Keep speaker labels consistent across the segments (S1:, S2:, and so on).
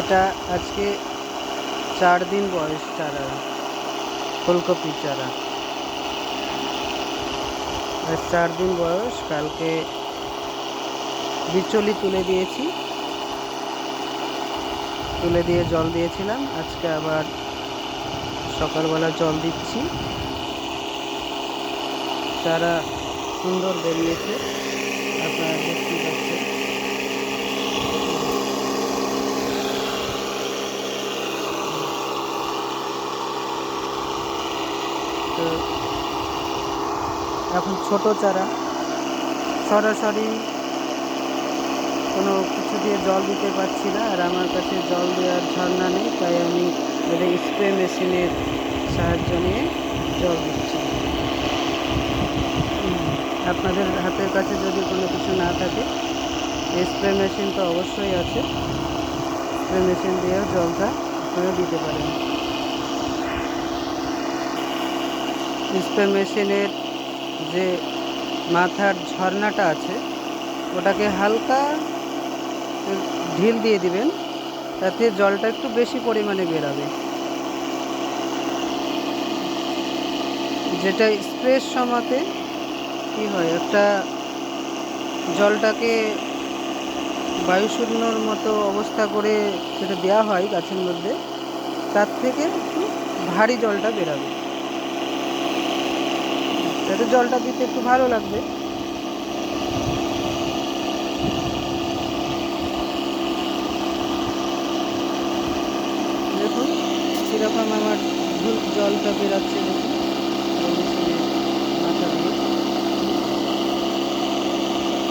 S1: এটা আজকে চার দিন বয়স চারা ফুলকপি চারা। আজ চার দিন বয়স, কালকে বিচলি তুলে দিয়েছি। তুলে দিয়ে জল দিয়েছিলাম, আজকে আবার সকালবেলা জল দিচ্ছি। চারা সুন্দর বেরিয়েছে, আপনারা দেখতেই পাচ্ছেন। তো এখন ছোট চারা। সরাসরি কোনো কিছু দিয়ে জল দিতে পারছি না আর আমার কাছে জল দেওয়ার ঝর্ণা নেই, তাই আমি এটা স্প্রে মেশিনের সাহায্য নিয়ে জল দিচ্ছি। আপনাদের হাতের কাছে যদি কোনো কিছু না থাকে স্প্রে মেশিন তো অবশ্যই আছে। স্প্রে মেশিন দিয়েও জলটা আপনারা দিতে পারেন। স্প্রে মেশিনের যে মাথার ঝর্ণাটা আছে, ওটাকে হালকা ঢিল দিয়ে দিবেন, তাতে জলটা একটু বেশি পরিমাণে বেরাবে। যেটা স্প্রের সময়তে কি হয়, একটা জলটাকে বায়ুশূন্যর মতো অবস্থা করে যেটা দেওয়া হয় গাছের মধ্যে, তার থেকে একটু ভারী জলটা বেরাবে। যাতে জলটা দিতে একটু ভালো লাগবে। দেখুন, কীরকম আমার জলটা বেরাচ্ছে দেখুন।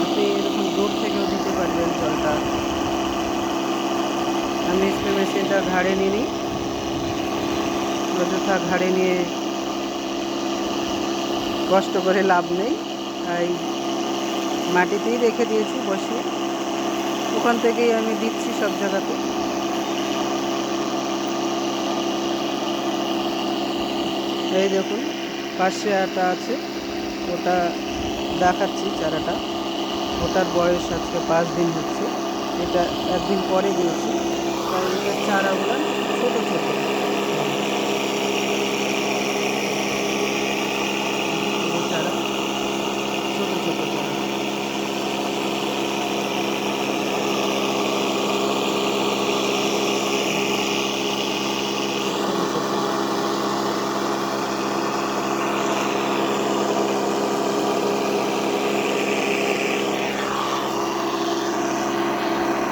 S1: আপনি এরকম দূর থেকেও দিতে পারবেন জলটা। আমি স্প্রে মেশিনটা ঘাড়ে নিয়ে নিই। অযথা ঘাড়ে নিয়ে কষ্ট করে লাভ নেই। তাই মাটিতেই রেখে দিয়েছি বসিয়ে। ওখান থেকেই আমি দিচ্ছি সব জায়গাতে। এই দেখুন, পাশে একটা আছে। ওটা দেখাচ্ছি চারাটা। ওটার বয়স আজকে পাঁচ দিন হচ্ছে। এটা একদিন পরে দিয়েছি। তাই চারাগুলো ছোটো ছোটো।